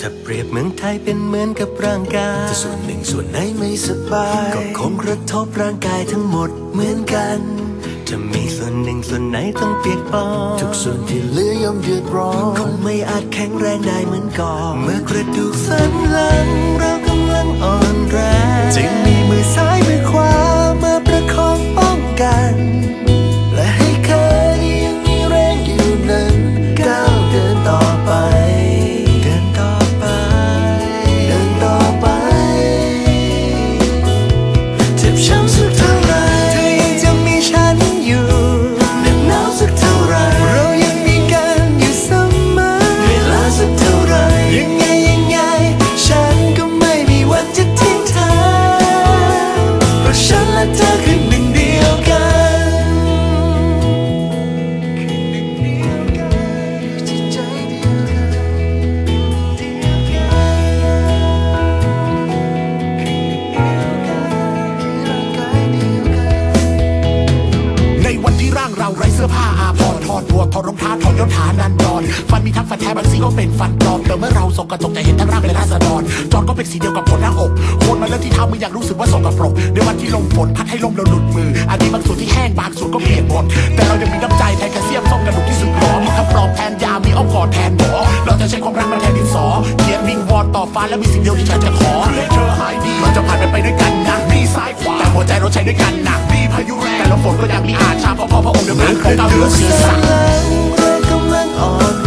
ถ้าเปรียบเมืองไทยเป็นเหมือนกับร่างกายถ้าส่วนหนึ่งส่วนไหนไม่สบาย ก็คงกระทบร่างกายทั้งหมดเหมือนกันถ้ามีส่วนหนึ่งส่วนไหนต้องเปียกปอนทุกส่วนที่เหลือย่อมเดือดร้อนคงไม่อาจแข็งแรงได้เหมือนก่อนเมื่อกระดูกสันหลัง ตัวถอดรองเท้า ยศฐานันดรฟันมีทั้งฟันแท้บางสีก็เป็นฟันปลอมแต่เมื่อเราส่องกระจกจะเห็นทั้งร่างเป็นราษฎรจอนก็เป็นสีเดียวกับคนหน้าอกโคนมาเลือกที่เท้ามืออยากรู้สึกว่าสกปรกในวันที่ลมฝนพัดให้ลมเราหลุดมืออันนี้บางส่วนที่แห้งบางส่วนก็เปียกหมดแต่เรายังมีน้ำใจแทนแคลเซียมส้มกระดูกที่สึกหรอมีคำปลอบแทนยามีอ้อมกอดแทนหมอเราจะใช้ความรักมาแทนดินสอเขียนวิงวอนต่อฟ้าและมีสิ่งเดียวที่ฉันจะขอคือให้เธอหายดีเราจะผ่านไปด้วยกันนะมีซ้ายขวาแต่หัวใจเราใช้ด้วยกันนะมีพายุแรงแต่ลมฝนก็ยังมีอาชาเพราะพ่อพระองค์เดียวกันของเราเดือดเสือสัก เ